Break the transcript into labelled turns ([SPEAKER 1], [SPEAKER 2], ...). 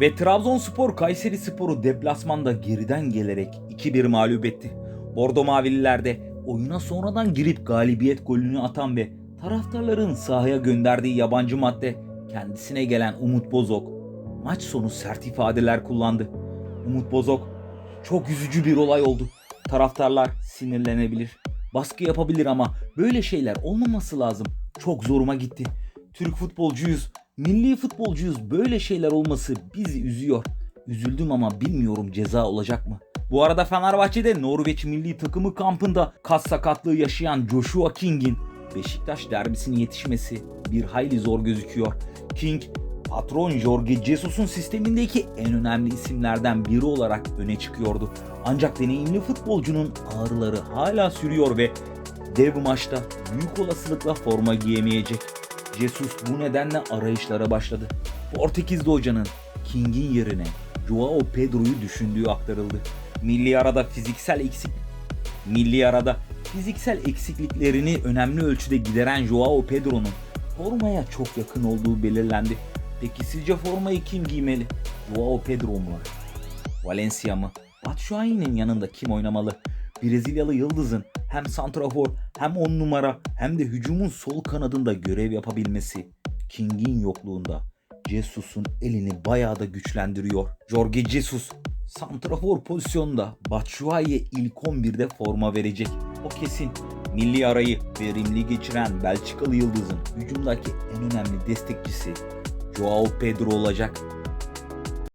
[SPEAKER 1] Ve Trabzonspor Kayseri Spor'u deplasmanda geriden gelerek 2-1 mağlup etti. Bordo Mavililer de oyuna sonradan girip galibiyet golünü atan ve taraftarların sahaya gönderdiği yabancı madde kendisine gelen Umut Bozok maç sonu sert ifadeler kullandı. Umut Bozok çok üzücü bir olay oldu. Taraftarlar sinirlenebilir, baskı yapabilir ama böyle şeyler olmaması lazım. Çok zoruma gitti. Türk futbolcuyuz, milli futbolcuyuz. Böyle şeyler olması bizi üzüyor. Üzüldüm ama bilmiyorum ceza olacak mı? Bu arada Fenerbahçe'de Norveç milli takımı kampında kas sakatlığı yaşayan Joshua King'in Beşiktaş derbisine yetişmesi bir hayli zor gözüküyor. King patron Jorge Jesus'un sistemindeki en önemli isimlerden biri olarak öne çıkıyordu. Ancak deneyimli futbolcunun ağrıları hala sürüyor ve dev maçta büyük olasılıkla forma giyemeyecek. Jesus bu nedenle arayışlara başladı. Portekizli hocanın King'in yerine Joao Pedro'yu düşündüğü aktarıldı. Milli arada fiziksel eksik Milli arada fiziksel eksikliklerini önemli ölçüde gideren Joao Pedro'nun formaya çok yakın olduğu belirlendi. Peki sizce formayı kim giymeli? Joao Pedro mu? Valencia mı? Batshuayi'nin yanında kim oynamalı? Brezilyalı yıldızın hem santrafor hem on numara hem de hücumun sol kanadında görev yapabilmesi King'in yokluğunda Jesus'un elini bayağı da güçlendiriyor. Jorge Jesus santrafor pozisyonda Batshuayi'ye ilk 11'de forma verecek. O kesin. Milli arayı verimli geçiren Belçikalı yıldızın hücumdaki en önemli destekçisi Joao Pedro olacak.